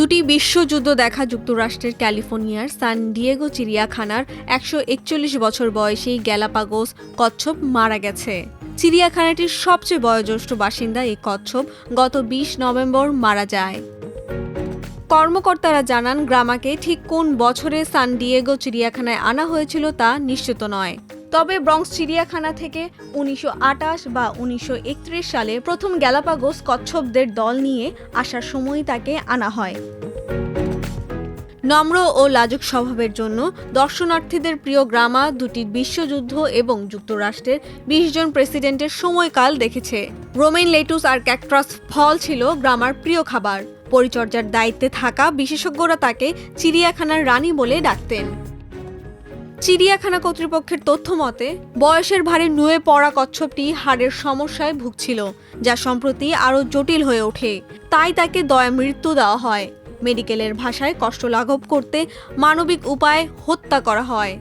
দুটি বিশ্বযুদ্ধ দেখা যুক্তরাষ্ট্রের ক্যালিফোর্নিয়ার সান ডিয়েগো চিড়িয়াখানার একশো একচল্লিশ বছর বয়সী গ্যালাপাগোস কচ্ছপ মারা গেছে। চিড়িয়াখানাটির সবচেয়ে বয়োজ্যেষ্ঠ বাসিন্দা এই কচ্ছপ গত বিশ নভেম্বর মারা যায়। কর্মকর্তারা জানান, গ্রামাকে ঠিক কোন বছরে সান ডিয়েগো চিড়িয়াখানায় আনা হয়েছিল তা নিশ্চিত নয়। তবে ব্রঙ্কস চিড়িয়াখানা থেকে উনিশশো আটাশ বা উনিশশো একত্রিশ সালে প্রথম গ্যালাপাগোস কচ্ছপদের দল নিয়ে আসার সময় তাকে আনা হয়। নম্র ও লাজুক স্বভাবের জন্য দর্শনার্থীদের প্রিয় গ্রামা, দুটি বিশ্বযুদ্ধ এবং যুক্তরাষ্ট্রের বিশ জন প্রেসিডেন্টের সময়কাল দেখেছে। রোমেন লেটুস আর ক্যাকট্রাস ফল ছিল গ্রামার প্রিয় খাবার। পরিচর্যার দায়িত্বে থাকা বিশেষজ্ঞরা তাকে চিড়িয়াখানার রানী বলে ডাকতেন। চিড়িয়াখানা কর্তৃপক্ষের তথ্য মতে বয়সের ভারে নুয়ে পড়া কচ্ছপটি হাড়ের সমস্যায় ভুগছিল, যা সম্প্রতি আরও জটিল হয়ে ওঠে। তাই তাকে দয়া মৃত্যু দেওয়া হয়। মেডিকেলের ভাষায় কষ্ট লাঘব করতে মানবিক উপায়ে হত্যা করা হয়।